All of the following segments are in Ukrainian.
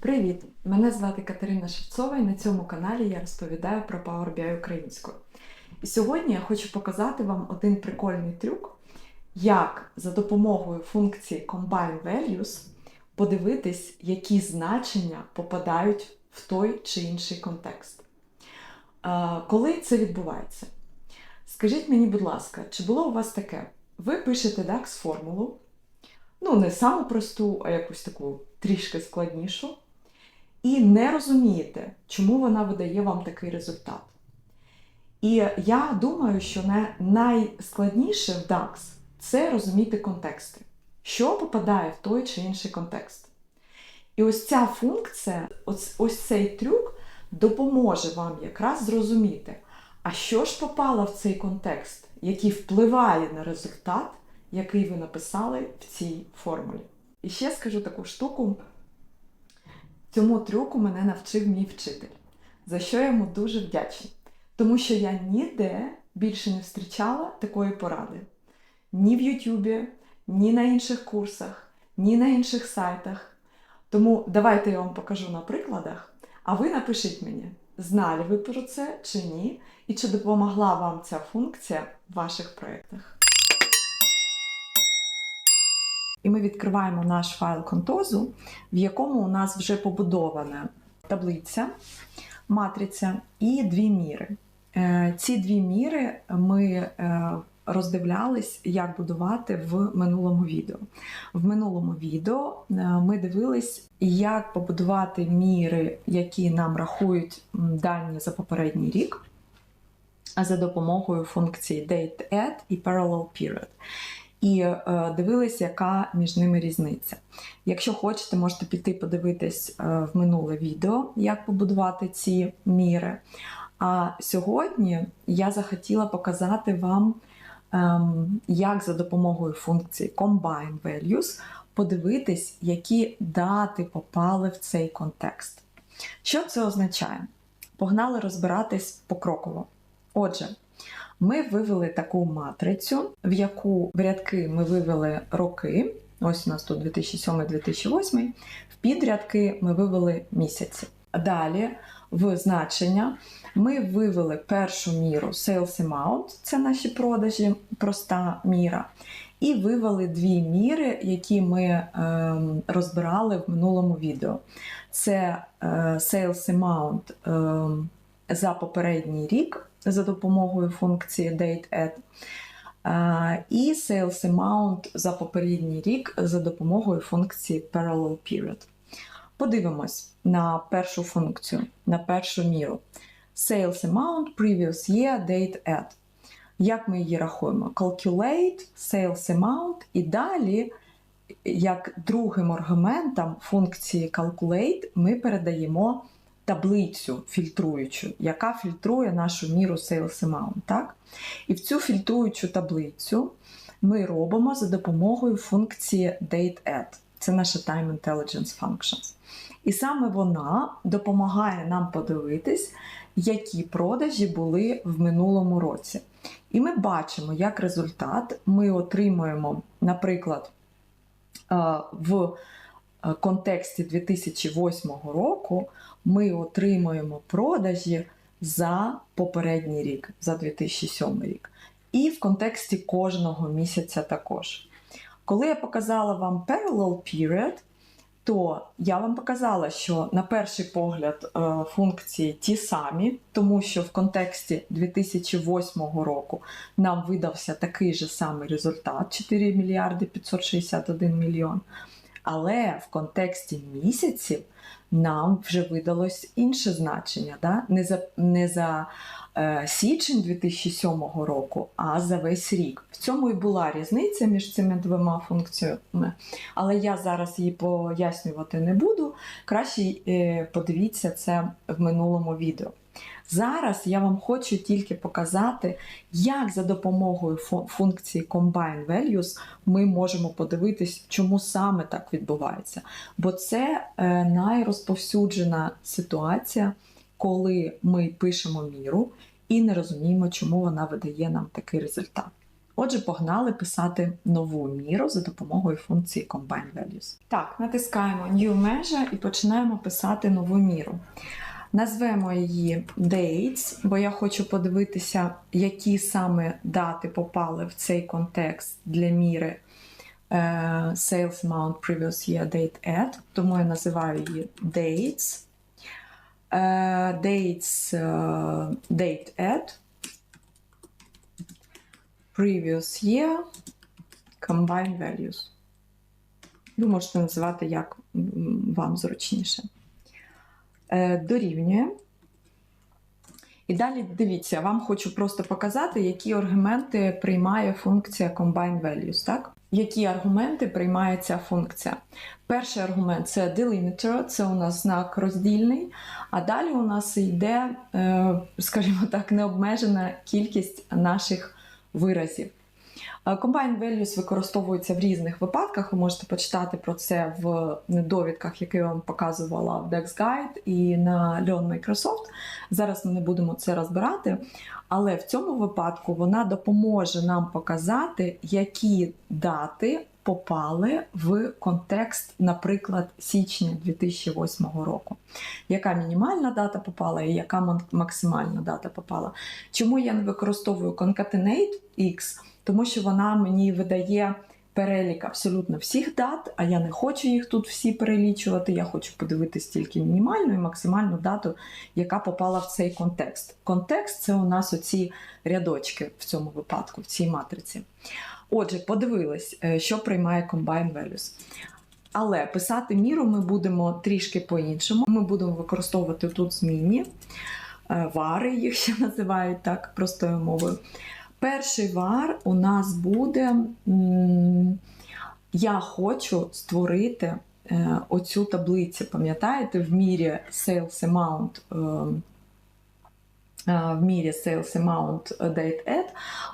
Привіт! Мене звати Катерина Шевцова і на цьому каналі я розповідаю про Power BI українською. І сьогодні я хочу показати вам один прикольний трюк, як за допомогою функції Combine Values подивитись, які значення попадають в той чи інший контекст. Коли це відбувається? Скажіть мені, будь ласка, чи було у вас таке? Ви пишете DAX формулу, ну, не саму просту, а якусь таку трішки складнішу, і не розумієте, чому вона видає вам такий результат. І я думаю, що найскладніше в DAX це розуміти контексти, що попадає в той чи інший контекст. І ось ця функція, ось, ось цей трюк допоможе вам якраз зрозуміти, а що ж попало в цей контекст, який впливає на результат, який ви написали в цій формулі. І ще скажу таку штуку. Цьому трюку мене навчив мій вчитель, за що я йому дуже вдячна. Тому що я ніде більше не зустрічала такої поради. Ні в Ютубі, ні на інших курсах, ні на інших сайтах. Тому давайте я вам покажу на прикладах, а ви напишіть мені, знали ви про це чи ні, і чи допомогла вам ця функція в ваших проєктах. І ми відкриваємо наш файл контозу, в якому у нас вже побудована таблиця, матриця і дві міри. Е, Ці дві міри ми е, роздивлялись, як будувати в минулому відео. В минулому відео е, ми дивились, як побудувати міри, які нам рахують дані за попередній рік, за допомогою функції DateAdd і Parallel Period і е, дивились, яка між ними різниця. Якщо хочете, можете піти подивитись е, в минуле відео, як побудувати ці міри. А сьогодні я захотіла показати вам, ем, як за допомогою функції Combine Values подивитись, які дати попали в цей контекст. Що це означає? Погнали розбиратись покроково. Отже, ми вивели таку матрицю, в яку в рядки ми вивели роки. Ось у нас тут 2007-2008. В підрядки ми вивели місяці. Далі в значення ми вивели першу міру Sales Amount, це наші продажі, проста міра. І вивели дві міри, які ми ем, розбирали в минулому відео. Це е, Sales Amount ем, за попередній рік за допомогою функції DateAdd, е, і Sales Amount за попередній рік за допомогою функції Parallel Period. Подивимось на першу функцію, на першу міру. Sales Amount Previous Year DateAdd. Як ми її рахуємо? Calculate Sales Amount і далі, як другим аргументом функції Calculate, ми передаємо таблицю фільтруючу, яка фільтрує нашу міру Sales Amount. Так? І в цю фільтруючу таблицю ми робимо за допомогою функції DateAdd. Це наша Time Intelligence Functions. І саме вона допомагає нам подивитись, які продажі були в минулому році. І ми бачимо, як результат ми отримуємо, наприклад, е, в контексті 2008 року ми отримуємо продажі за попередній рік, за 2007 рік. І в контексті кожного місяця також. Коли я показала вам Parallel Period, то я вам показала, що на перший погляд е, функції ті самі, тому що в контексті 2008 року нам видався такий же самий результат 4 мільярди 561 мільйон. Але в контексті місяців нам вже видалось інше значення. Да? Не за, не за е, січень 2007 року, а за весь рік. В цьому і була різниця між цими двома функціями. Але я зараз її пояснювати не буду. Краще е, подивіться це в минулому відео. Зараз я вам хочу тільки показати, як за допомогою фу- функції Combine Values ми можемо подивитись, чому саме так відбувається. Бо це е, найрозповсюджена ситуація, коли ми пишемо міру і не розуміємо, чому вона видає нам такий результат. Отже, погнали писати нову міру за допомогою функції Combine Values. Так, натискаємо New Measure і починаємо писати нову міру. Назвемо її Dates, бо я хочу подивитися, які саме дати попали в цей контекст для міри Sales Amount Previous Year Date Add, тому я називаю її Dates. Е, Dates е, Date Add. Previous Year Combine Values. Ви можете називати як вам зручніше. Е, Дорівнює. І далі дивіться, вам хочу просто показати, які аргументи приймає функція Combine Values. Так? Які аргументи приймає ця функція? Перший аргумент це delimiter, це у нас знак роздільний, а далі у нас йде, е, скажімо так, необмежена кількість наших виразів. Е, Combine Values використовуються в різних випадках. Ви можете почитати про це в довідках, які я вам показувала в Dex Guide і на Learn Microsoft. Зараз ми не будемо це розбирати, але в цьому випадку вона допоможе нам показати, які дати попали в контекст, наприклад, січня 2008 року. Яка мінімальна дата попала і яка максимальна дата попала. Чому я не використовую concatenate X? Тому що вона мені видає перелік абсолютно всіх дат, а я не хочу їх тут всі перелічувати. Я хочу подивитись тільки мінімальну і максимальну дату, яка попала в цей контекст. Контекст це у нас оці рядочки в цьому випадку, в цій матриці. Отже, подивились, е, що приймає Combine Values. Але писати міру ми будемо трішки по-іншому. Ми будемо використовувати тут змінні, е, вари їх ще називають так простою мовою. Перший вар у нас буде. Я хочу створити е, оцю таблицю. Пам'ятаєте, в мірі Sales Amount. е, е, В мірі Sales Amount Date Add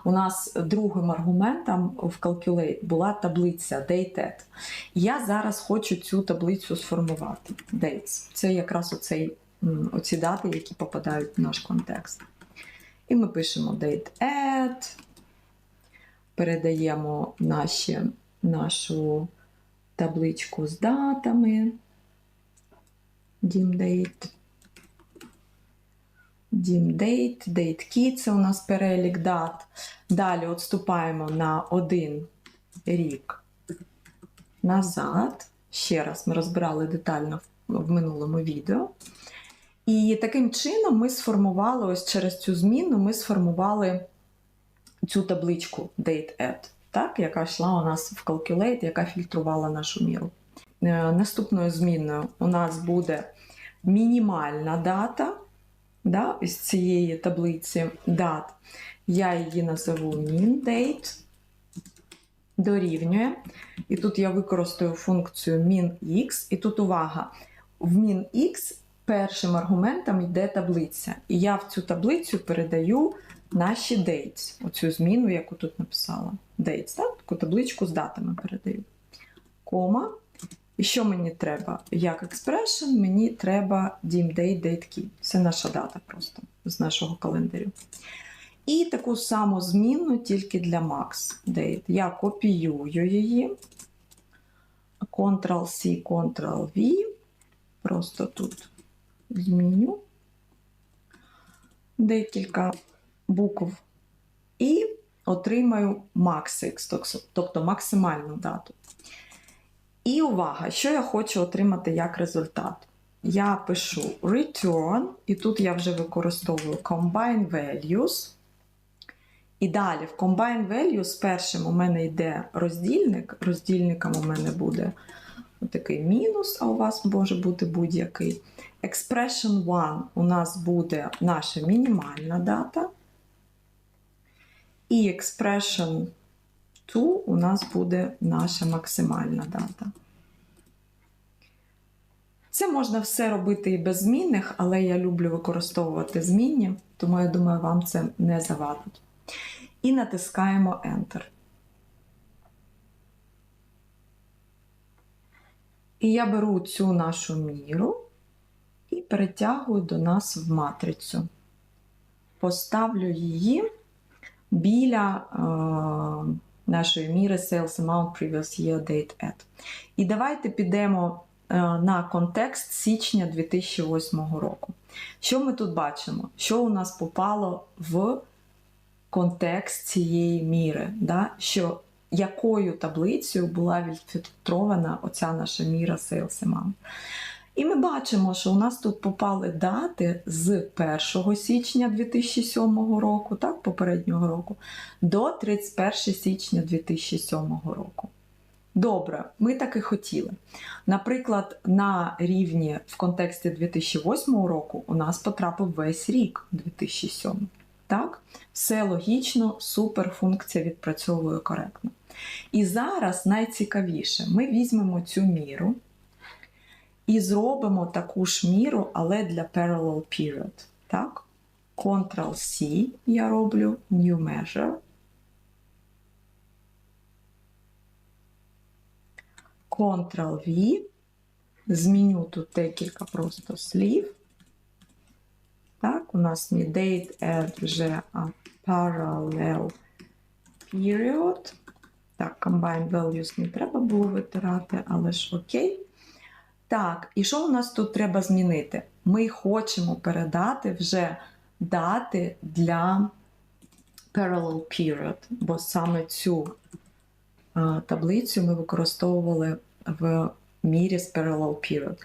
у нас другим аргументом в Calculate була таблиця Date Add. Я зараз хочу цю таблицю сформувати. Dates. Це якраз оцей, оці дати, які попадають в наш контекст. І ми пишемо date add, передаємо наші, нашу табличку з датами. Dim date. Dim date, date key це у нас перелік дат. Далі відступаємо на один рік назад. Ще раз ми розбирали детально в минулому відео. І таким чином ми сформували ось через цю зміну, ми сформували цю табличку Date Add, так, яка йшла у нас в Calculate, яка фільтрувала нашу міру. Е, Наступною зміною у нас буде мінімальна дата да, із цієї таблиці дат. Я її назову min date, дорівнює. І тут я використаю функцію min_x. І тут увага, в min_x першим аргументом йде таблиця. І я в цю таблицю передаю наші dates, оцю зміну, яку тут написала. Dates, так? таку табличку з датами передаю. Кома. І що мені треба? Як expression, мені треба dim date, date key. Це наша дата просто з нашого календарю. І таку саму зміну тільки для max date. Я копіюю її. Ctrl-C, Ctrl-V. Просто тут зміню декілька букв і отримаю MaxX, тобто максимальну дату. І увага, що я хочу отримати як результат. Я пишу return, і тут я вже використовую combine values. І далі в combine values першим у мене йде роздільник. Роздільником у мене буде такий мінус, а у вас може бути будь-який. Expression 1 у нас буде наша мінімальна дата. І expression 2 у нас буде наша максимальна дата. Це можна все робити і без змінних, але я люблю використовувати змінні, тому я думаю, вам це не завадить. І натискаємо Enter. І я беру цю нашу міру і перетягую до нас в матрицю. Поставлю її біля е, нашої міри Sales Amount Previous Year Date At. І давайте підемо е, на контекст січня 2008 року. Що ми тут бачимо? Що у нас попало в контекст цієї міри? Да? Що, якою таблицею була відфільтрована оця наша міра Sales Amount? І ми бачимо, що у нас тут попали дати з 1 січня 2007 року, так, попереднього року, до 31 січня 2007 року. Добре, ми так і хотіли. Наприклад, на рівні в контексті 2008 року у нас потрапив весь рік 2007. Так? Все логічно, супер, функція відпрацьовує коректно. І зараз найцікавіше, ми візьмемо цю міру і зробимо таку ж міру, але для parallel period. Так? Ctrl-C я роблю New Measure. Ctrl-V. Зміню тут декілька просто слів. Так, у нас не date add вже, а parallel period. Так, combine values не треба було витирати, але ж окей. Так, і що у нас тут треба змінити? Ми хочемо передати вже дати для parallel period, бо саме цю таблицю ми використовували в мірі з parallel period.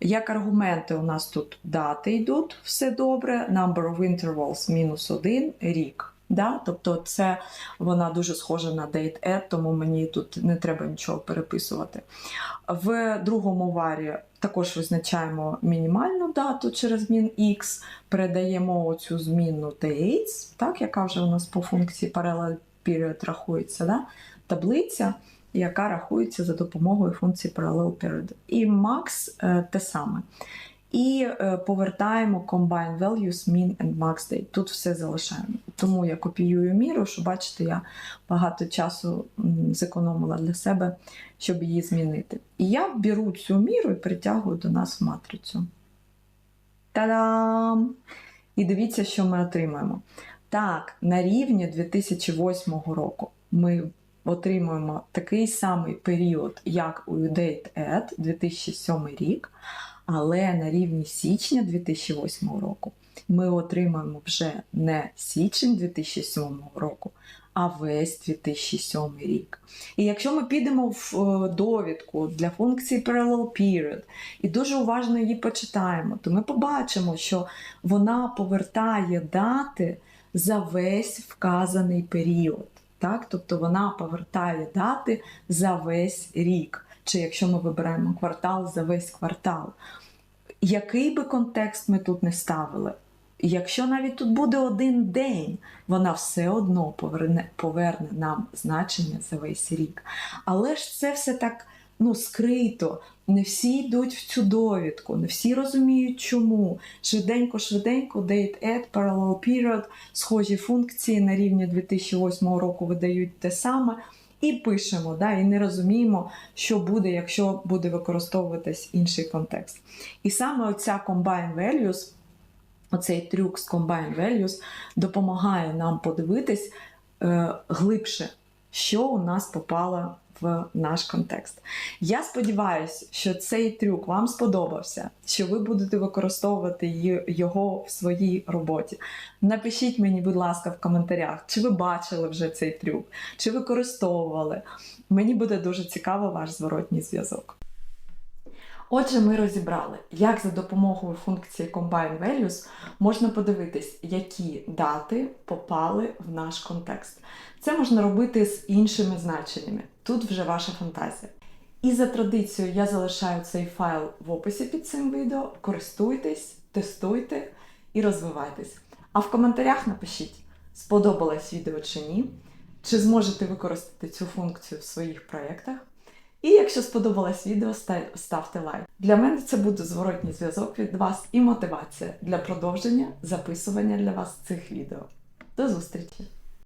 Як аргументи у нас тут дати йдуть, все добре, number of intervals мінус один рік. Да? Тобто це вона дуже схожа на date add, тому мені тут не треба нічого переписувати. В другому варі також визначаємо мінімальну дату через змін X, передаємо цю змінну dates, так, яка вже у нас по функції parallel period рахується, да? таблиця, яка рахується за допомогою функції parallel period. І max е, те саме. І е, повертаємо combine values min and max date. Тут все залишаємо. Тому я копіюю міру, що бачите, я багато часу зекономила для себе, щоб її змінити. І я беру цю міру і притягую до нас в матрицю. Та-дам! І дивіться, що ми отримаємо. Так, на рівні 2008 року ми отримуємо такий самий період, як у Date Add 2007 рік. Але на рівні січня 2008 року ми отримаємо вже не січень 2007 року, а весь 2007 рік. І якщо ми підемо в е, довідку для функції Parallel Period і дуже уважно її почитаємо, то ми побачимо, що вона повертає дати за весь вказаний період. Так? Тобто вона повертає дати за весь рік чи якщо ми вибираємо квартал за весь квартал. Який би контекст ми тут не ставили, якщо навіть тут буде один день, вона все одно поверне, поверне нам значення за весь рік. Але ж це все так ну, скрито. Не всі йдуть в цю довідку, не всі розуміють, чому. Швиденько-швиденько, date add, parallel period, схожі функції на рівні 2008 року видають те саме і пишемо, да, і не розуміємо, що буде, якщо буде використовуватись інший контекст. І саме оця Combine Values, оцей трюк з Combine Values допомагає нам подивитись е, глибше, що у нас попало в наш контекст. Я сподіваюся, що цей трюк вам сподобався, що ви будете використовувати його в своїй роботі. Напишіть мені, будь ласка, в коментарях, чи ви бачили вже цей трюк, чи використовували. Мені буде дуже цікаво ваш зворотній зв'язок. Отже, ми розібрали, як за допомогою функції Combine Values можна подивитись, які дати попали в наш контекст. Це можна робити з іншими значеннями. Тут вже ваша фантазія. І за традицією я залишаю цей файл в описі під цим відео. Користуйтесь, тестуйте і розвивайтесь. А в коментарях напишіть, сподобалось відео чи ні, чи зможете використати цю функцію в своїх проєктах. І якщо сподобалось відео, ставте лайк. Для мене це буде зворотній зв'язок від вас і мотивація для продовження записування для вас цих відео. До зустрічі!